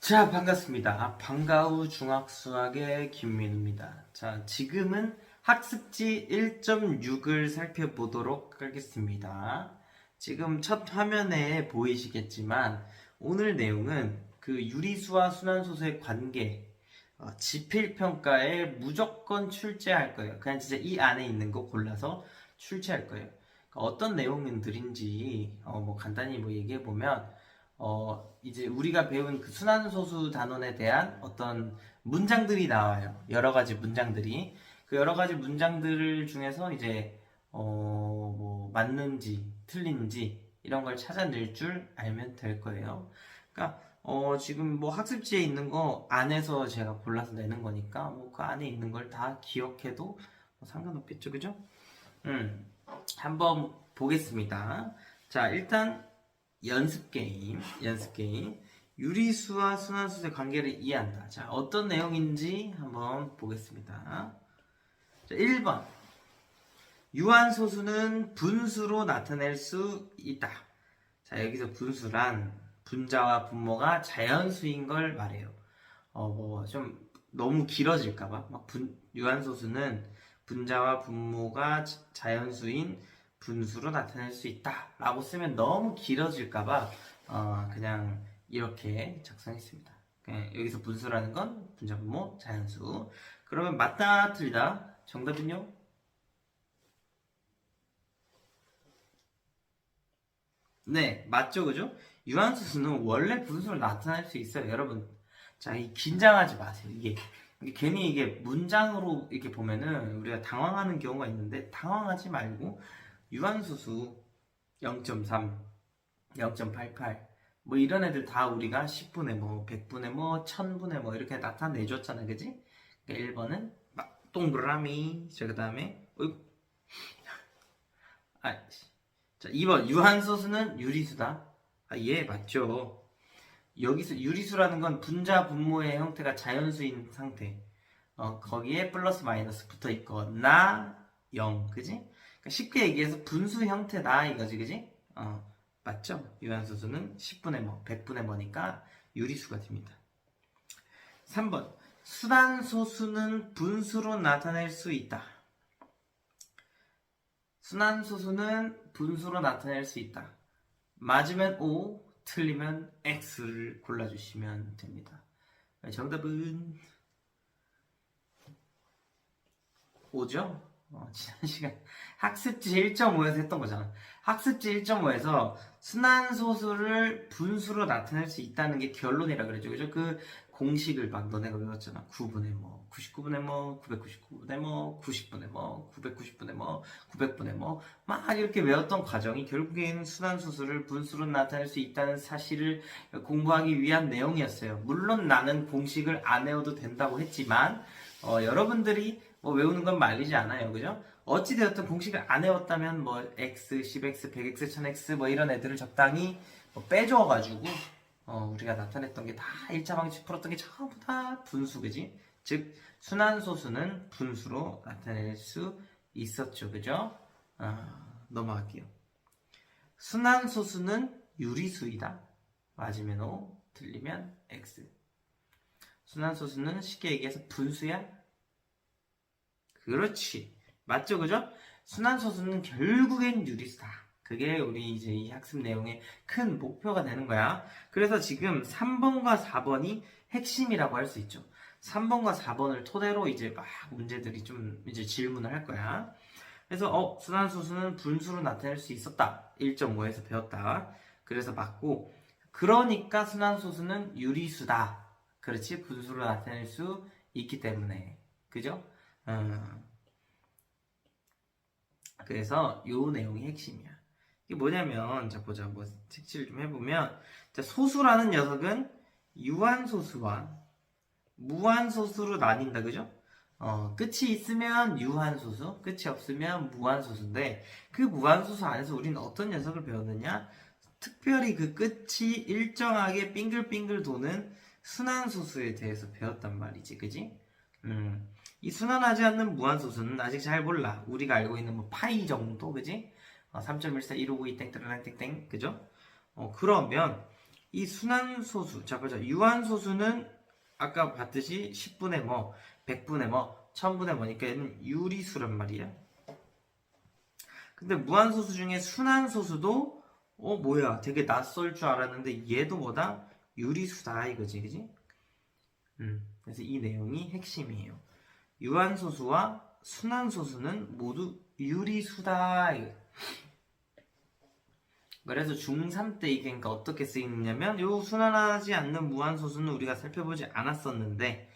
자, 반갑습니다. 방과후 중학수학의 김민우입니다. 자, 지금은 학습지 1.6을 살펴보도록 하겠습니다. 지금 첫 화면에 보이시겠지만 오늘 내용은 그 유리수와 순환소수의 관계, 어, 지필평가에 무조건 출제할 거예요. 그냥 진짜 이 안에 있는 거 골라서 출제할 거예요. 그러니까 어떤 내용들인지 어, 뭐 간단히 뭐 얘기해 보면 어, 이제 우리가 배운 그 순환소수 단원에 대한 어떤 문장들이 나와요. 여러 가지 문장들이. 그 여러 가지 문장들 중에서 이제, 어, 뭐, 맞는지, 틀린지, 이런 걸 찾아낼 줄 알면 될 거예요. 그러니까, 어, 지금 뭐 학습지에 있는 거 안에서 제가 골라서 내는 거니까, 뭐 그 안에 있는 걸 다 기억해도 뭐 상관없겠죠, 그죠? 음, 한번 보겠습니다. 자, 일단, 연습 게임, 연습 게임. 유리수와 순환수의 관계를 이해한다. 자, 어떤 내용인지 한번 보겠습니다. 자, 1번. 유한소수는 분수로 나타낼 수 있다. 자, 여기서 분수란 분자와 분모가 자연수인 걸 말해요. 어, 뭐, 좀 너무 길어질까봐. 유한소수는 분자와 분모가 자- 자연수인 분수로 나타낼 수 있다 라고 쓰면 너무 길어질까봐 어, 그냥 이렇게 작성했습니다. 여기서 분수라는 건 분자 분모 자연수. 그러면 맞다 틀리다. 정답은요? 네 맞죠 그죠? 유한수수는 원래 분수로 나타낼 수 있어요 여러분. 자 이 긴장하지 마세요 이게 괜히 이게 문장으로 이렇게 보면은 우리가 당황하는 경우가 있는데 당황하지 말고 유한수수 0.3, 0.88, 뭐 이런 애들 다 우리가 10분의 뭐, 100분의 뭐, 1000분의 뭐 이렇게 나타내줬잖아, 그지? 그러니까 1번은 막 동그라미, 그 다음에. 아, 씨. 자 2번 유한수수는 유리수다. 아, 예, 맞죠. 여기서 유리수라는 건 분자 분모의 형태가 자연수인 상태. 어, 거기에 플러스 마이너스 붙어 있거나 0, 그지? 쉽게 얘기해서 분수 형태다 이거지 그지? 어 맞죠? 유한소수는 10분의 뭐 100분의 뭐니까 유리수가 됩니다 3번 순환소수는 분수로 나타낼 수 있다 순환소수는 분수로 나타낼 수 있다 맞으면 O 틀리면 X를 골라주시면 됩니다 정답은 O죠? 어, 지난 시간 학습지 1.5에서 했던 거잖아. 학습지 1.5에서 순환소수를 분수로 나타낼 수 있다는 게 결론이라 그랬죠. 그죠? 그 공식을 막 너네가 외웠잖아. 9분의 뭐, 99분의 뭐, 999분의 뭐, 90분의 뭐, 990분의 뭐, 900분의 뭐, 막 이렇게 외웠던 과정이 결국에는 순환소수를 분수로 나타낼 수 있다는 사실을 공부하기 위한 내용이었어요. 물론 나는 공식을 안 외워도 된다고 했지만, 어, 여러분들이 뭐 외우는 건 말리지 않아요. 그죠? 어찌되었든 공식을 안 외웠다면 뭐 x, 10x, 100x, 1000x 뭐 이런 애들을 적당히 뭐 빼줘가지고 어, 우리가 나타냈던 게 다 1차 방식 풀었던 게 전부 다 분수 그지? 즉 순환소수는 분수로 나타낼 수 있었죠. 그죠? 아, 넘어갈게요. 순환소수는 유리수이다. 맞으면 O, 틀리면 X. 순환소수는 쉽게 얘기해서 분수야? 그렇지. 맞죠, 그죠? 순환소수는 결국엔 유리수다. 그게 우리 이제 이 학습 내용의 큰 목표가 되는 거야. 그래서 지금 3번과 4번이 핵심이라고 할 수 있죠. 3번과 4번을 토대로 이제 막 문제들이 좀 이제 질문을 할 거야. 그래서 어, 순환소수는 분수로 나타낼 수 있었다. 1.5에서 배웠다. 그래서 맞고 그러니까 순환소수는 유리수다. 그렇지? 분수로 나타낼 수 있기 때문에. 그죠? 어. 그래서 요 내용이 핵심이야. 이게 뭐냐면, 자, 보자. 뭐, 색칠 좀 해보면, 자, 소수라는 녀석은 유한소수와 무한소수로 나뉜다, 그죠? 어, 끝이 있으면 유한소수, 끝이 없으면 무한소수인데, 그 무한소수 안에서 우리는 어떤 녀석을 배웠느냐? 특별히 그 끝이 일정하게 빙글빙글 도는 순환소수에 대해서 배웠단 말이지, 그지? 음, 이 순환하지 않는 무한소수는 아직 잘 몰라. 우리가 알고 있는 뭐 파이 정도, 그지? 어, 3.14, 1592, 땡땡땡땡, 그죠? 어, 그러면 이 순환소수, 자 보자. 유한소수는 아까 봤듯이 10분의 뭐, 100분의 뭐, 1000분의 뭐니까 얘는 유리수란 말이야. 근데 무한소수 중에 순환소수도 어 뭐야 되게 낯설 줄 알았는데 얘도 뭐다? 유리수다 이거지 그지? 음, 그래서 이 내용이 핵심이에요. 유한소수와 순환소수는 모두 유리수다. 그래서 중3 때 이게 그러니까 어떻게 쓰이느냐면 요 순환하지 않는 무한소수는 우리가 살펴보지 않았었는데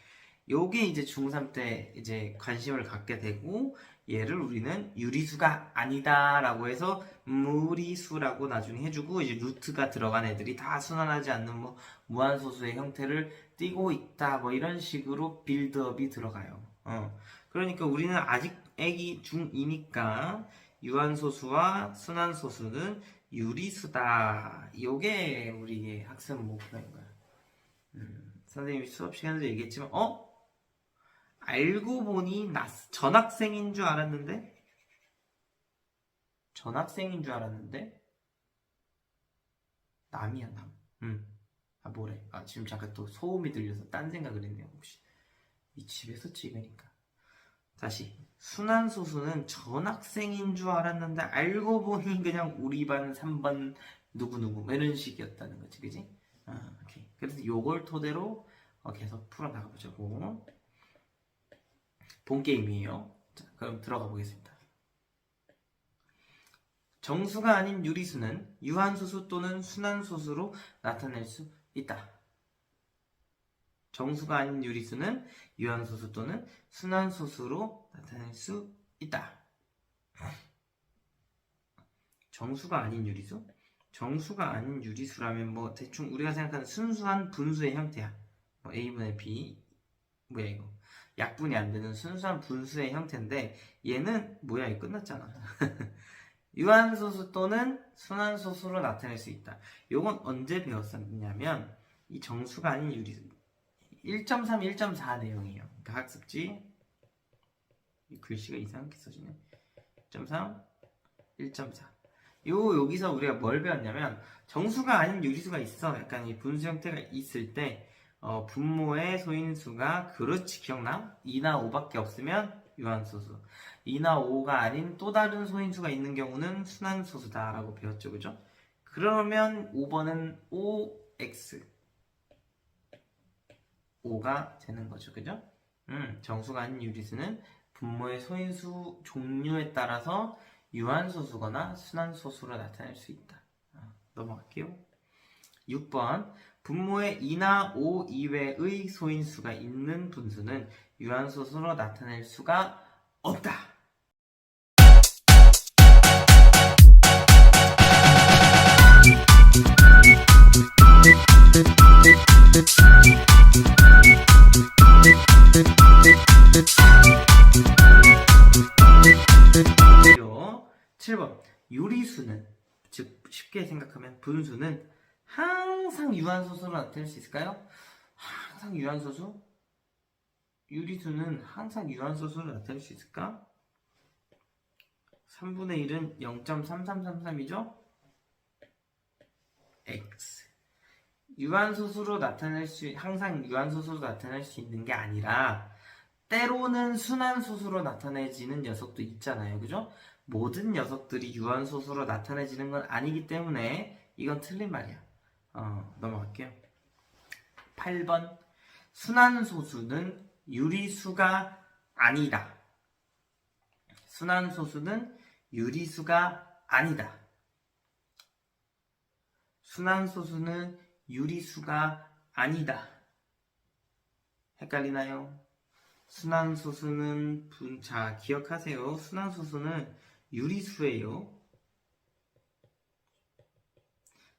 요게 이제 중3 때 이제 관심을 갖게 되고 얘를 우리는 유리수가 아니다 라고 해서 무리수라고 나중에 해주고 이제 루트가 들어간 애들이 다 순환하지 않는 뭐 무한소수의 형태를 띠고 있다 뭐 이런 식으로 빌드업이 들어가요. 어. 그러니까 우리는 아직 애기 중2니까 유한소수와 순환소수는 유리수다. 요게 우리의 학습 목표인 거야. 음, 선생님이 수업 시간에도 얘기했지만 어? 알고 보니 나 전학생인 줄 알았는데 전학생인 줄 알았는데 남이야 남. 음. 아 뭐래? 아 지금 잠깐 또 소음이 들려서 딴 생각을 했네요. 혹시 이 집에서 찍으니까. 다시 순환소수는 전학생인 줄 알았는데 알고 보니 그냥 우리 반 3번 누구누구 뭐 이런 식이었다는 거지 그지? 아, 오케이. 그래서 요걸 토대로 어, 계속 풀어나가 보자고 본 게임이에요 자 그럼 들어가 보겠습니다 정수가 아닌 유리수는 유한소수 또는 순환소수로 나타낼 수 있다 정수가 아닌 유리수는 유한소수 또는 순환소수로 나타낼 수 있다. 정수가 아닌 유리수? 정수가 아닌 유리수라면 뭐 대충 우리가 생각하는 순수한 분수의 형태야. 뭐 a분의 b 뭐야 이거? 약분이 안 되는 순수한 분수의 형태인데 얘는 뭐야 이거 끝났잖아. 유한소수 또는 순환소수로 나타낼 수 있다. 요건 언제 배웠었냐면 이 정수가 아닌 유리수 1.3, 1.4 내용이에요. 그러니까 학습지 이 글씨가 이상하게 써지네. 1.3, 1.4. 요 여기서 우리가 뭘 배웠냐면 정수가 아닌 유리수가 있어. 약간 이 분수 형태가 있을 때 어, 분모의 소인수가 그렇지 기억나? 2나 5밖에 없으면 유한소수. 2나 5가 아닌 또 다른 소인수가 있는 경우는 순환소수다 라고 배웠죠, 그죠? 그러면 5번은 OX. 5가 되는 거죠. 그죠? 음, 정수가 아닌 유리수는 분모의 소인수 종류에 따라서 유한소수거나 순환소수로 나타낼 수 있다. 아, 넘어갈게요. 6번 분모의 2나 5 이외의 소인수가 있는 분수는 유한소수로 나타낼 수가 없다. 쉽게 생각하면 분수는 항상 유한소수로 나타낼 수 있을까요? 항상 유한소수? 유리수는 항상 유한소수로 나타낼 수 있을까? 3분의 1은 0.3333이죠? x 유한소수로 나타낼 수 항상 유한소수로 나타낼 수 있는 게 아니라 때로는 순환소수로 나타내지는 녀석도 있잖아요. 그죠? 모든 녀석들이 유한소수로 나타내지는 건 아니기 때문에 이건 틀린 말이야. 어, 넘어갈게요. 8번. 순환소수는 유리수가 아니다. 순환소수는 유리수가 아니다. 순환소수는 유리수가 아니다. 헷갈리나요? 순환소수는 분, 자, 기억하세요. 순환소수는 유리수예요.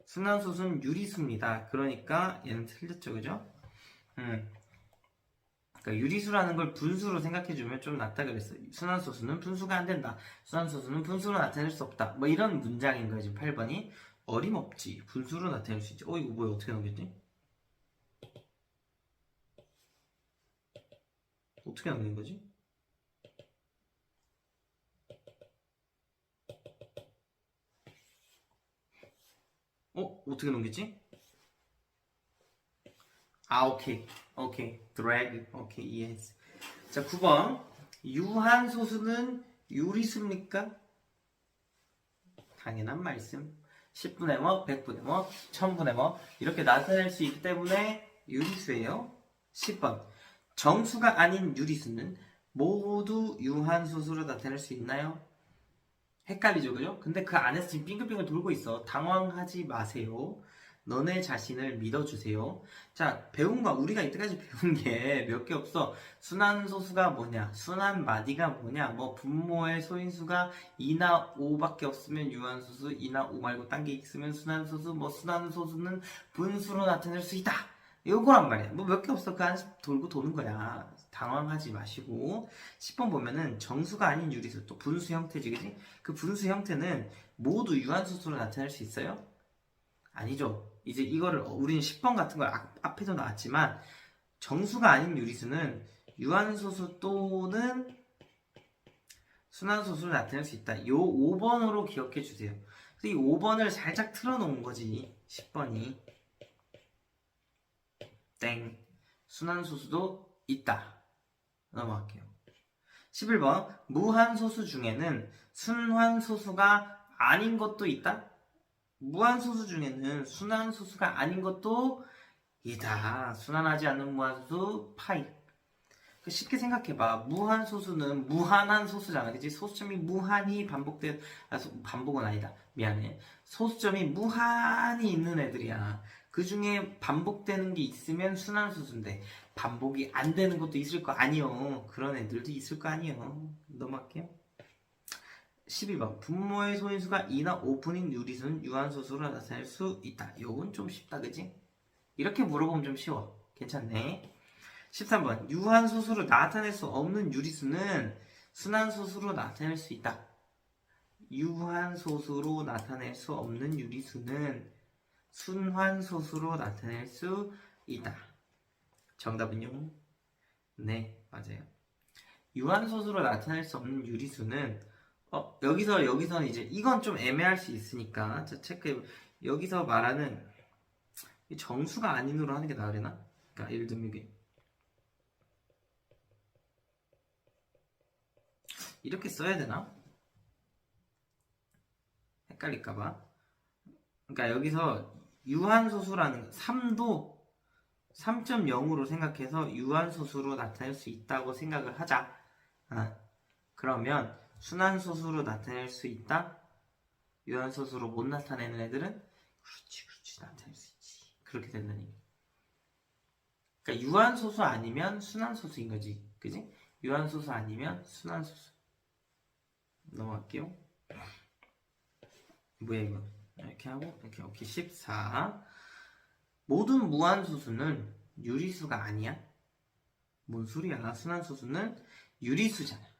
순환소수는 유리수입니다. 그러니까 얘는 틀렸죠, 그죠? 음. 그러니까 유리수라는 걸 분수로 생각해주면 좀 낫다 그랬어요. 순환소수는 분수가 안 된다. 순환소수는 분수로 나타낼 수 없다. 뭐 이런 문장인 거지, 8번이. 어림없지. 분수로 나타낼 수 있지. 어, 이거 뭐야, 어떻게 나오겠지? 어떻게 나오는 거지? 어? 어떻게 넘겼지? 아, 오케이. 오케이. drag. 오케이. yes. 자, 9번. 유한소수는 유리수입니까? 당연한 말씀. 10분의 뭐, 100분의 뭐, 1000분의 뭐, 이렇게 나타낼 수 있기 때문에 유리수예요. 10번. 정수가 아닌 유리수는 모두 유한소수로 나타낼 수 있나요? 헷갈리죠, 그죠? 근데 그 안에서 지금 빙글빙글 돌고 있어. 당황하지 마세요. 너네 자신을 믿어주세요. 자, 배운 거, 우리가 이때까지 배운 게 몇 개 없어. 순환소수가 뭐냐? 순환마디가 뭐냐? 뭐, 분모의 소인수가 2나 5밖에 없으면 유한소수, 2나 5 말고 딴 게 있으면 순환소수, 뭐, 순환소수는 분수로 나타낼 수 있다. 요거란 말이야. 뭐 몇 개 없어. 그 안에서 돌고 도는 거야. 당황하지 마시고. 10번 보면은 정수가 아닌 유리수, 또 분수 형태지, 그지? 그 분수 형태는 모두 유한소수로 나타낼 수 있어요? 아니죠. 이제 이거를 어, 우리는 10번 같은 걸 앞- 앞에도 나왔지만 정수가 아닌 유리수는 유한소수 또는 순환소수를 나타낼 수 있다. 요 5번으로 기억해 주세요. 이 5번을 살짝 틀어놓은 거지. 10번이 땡 순환소수도 있다. 넘어갈게요. 11번 무한소수 중에는 순환소수가 아닌 것도 있다. 무한소수 중에는 순환소수가 아닌 것도 있다. 순환하지 않는 무한소수 파이. 그 쉽게 생각해봐. 무한소수는 무한한 소수잖아. 그치? 소수점이 무한히 반복돼, 아, 소- 반복은 아니다. 미안해. 소수점이 무한히 있는 애들이야. 그 중에 반복되는 게 있으면 순환소수인데, 반복이 안 되는 것도 있을 거 아니요. 그런 애들도 있을 거 아니요. 넘어갈게요. 12번 분모의 소인수가 2나 5분인 유리수는 유한소수로 나타낼 수 있다. 요건 좀 쉽다 그지? 이렇게 물어보면 좀 쉬워. 괜찮네. 13번 유한소수로 나타낼 수 없는 유리수는 순환소수로 나타낼 수 있다. 유한소수로 나타낼 수 없는 유리수는 순환소수로 나타낼 수 있다. 정답은요? 네, 맞아요. 유한소수로 나타낼 수 없는 유리수는 어, 여기서, 여기서는 이제, 이건 좀 애매할 수 있으니까, 자, 체크해. 여기서 말하는, 이 정수가 아닌으로 하는 게 나으려나? 그러니까, 예를 들면 이게, 이렇게 써야 되나? 헷갈릴까봐. 그러니까 여기서, 유한소수라는, 3도 3.0으로 생각해서 유한소수로 나타낼 수 있다고 생각을 하자. 아, 그러면, 순환소수로 나타낼 수 있다? 유한소수로 못 나타내는 애들은 그렇지 그렇지 나타낼 수 있지 그렇게 된다니 그러니까 유한소수 아니면 순환소수인 거지 그지? 유한소수 아니면 순환소수 넘어갈게요 뭐야 이거 이렇게 하고 이렇게 오케이 14 모든 무한소수는 유리수가 아니야 뭔 소리야 순환소수는 유리수잖아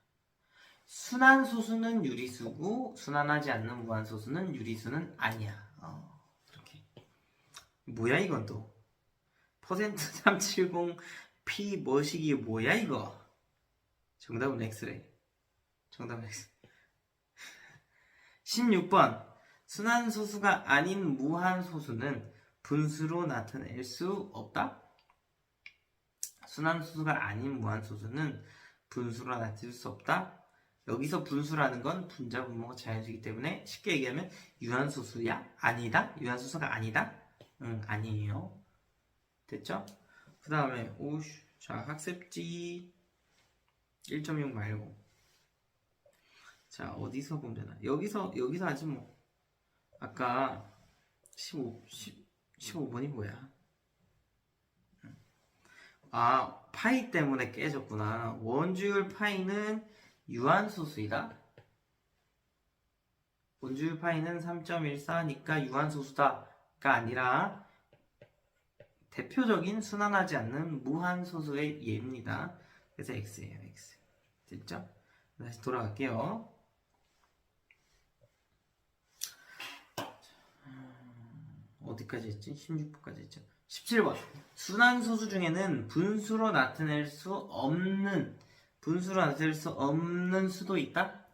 순환소수는 유리수고 순환하지 않는 무한소수는 유리수는 아니야. 어, 그렇게. 뭐야 이건 또? 퍼센트 370 P 뭐시기 뭐야 이거? 정답은 X래. 정답은 X. 16번 순환소수가 아닌 무한소수는 분수로 나타낼 수 없다? 순환소수가 아닌 무한소수는 분수로 나타낼 수 없다? 여기서 분수라는 건 분자, 분모가 자연수이기 때문에 쉽게 얘기하면 유한소수야? 아니다? 유한소수가 아니다? 응, 아니에요. 됐죠? 그 다음에 오슈 자 학습지 1.6 말고 자 어디서 보면 되나 여기서 여기서 하지 뭐 아까 15 10, 15번이 뭐야 아 파이 때문에 깨졌구나 원주율 파이는 유한소수이다. 원주율 파이는 3.14니까 유한소수다가 아니라 대표적인 순환하지 않는 무한소수의 예입니다. 그래서 x예요, x. 됐죠? 다시 돌아갈게요. 어디까지 했지? 16번까지 했죠. 17번. 순환소수 중에는 분수로 나타낼 수 없는 분수로 나타낼 수 없는 수도 있다?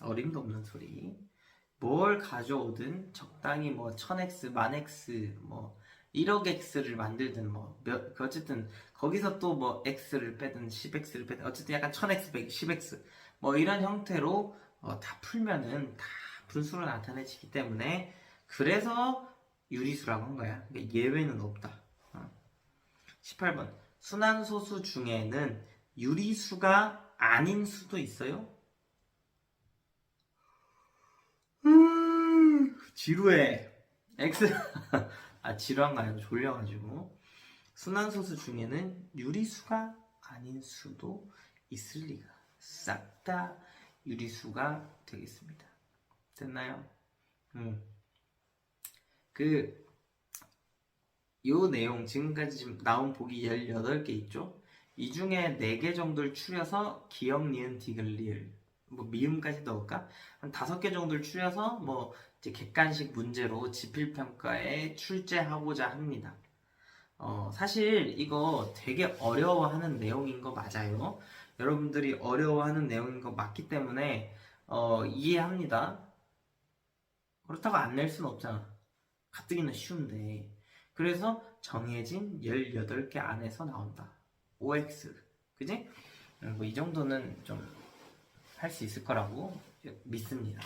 어림도 없는 소리. 뭘 가져오든 적당히 뭐 1000x, 1000x, 뭐 1억x를 만들든 뭐 몇, 어쨌든 거기서 또 뭐 x를 빼든 10x를 빼든 어쨌든 약간 1000x, 100, 10x 뭐 이런 형태로 어, 다 풀면은 다 분수로 나타내지기 때문에 그래서 유리수라고 한 거야. 그러니까 예외는 없다. 어. 18번 순환소수 중에는 유리수가 아닌 수도 있어요? 음, 지루해. X 아 지루한 거 아니고 졸려가지고 순환소수 중에는 유리수가 아닌 수도 있을 리가 싹 다 유리수가 되겠습니다. 됐나요? 음. 그, 요 내용, 지금까지 지금 나온 보기 18개 있죠? 이 중에 4개 정도를 추려서 기억, 니은, 디귿, 리을, 뭐 미음까지 넣을까? 한 5개 정도를 추려서 뭐 이제 객관식 문제로 지필평가에 출제하고자 합니다. 어, 사실 이거 되게 어려워하는 내용인 거 맞아요. 여러분들이 어려워하는 내용인 거 맞기 때문에 어, 이해합니다. 그렇다고 안 낼 수는 없잖아. 가뜩이나 쉬운데. 그래서 정해진 18개 안에서 나온다. OX. 그지? 음, 뭐이 정도는 좀 할 수 있을 거라고 믿습니다.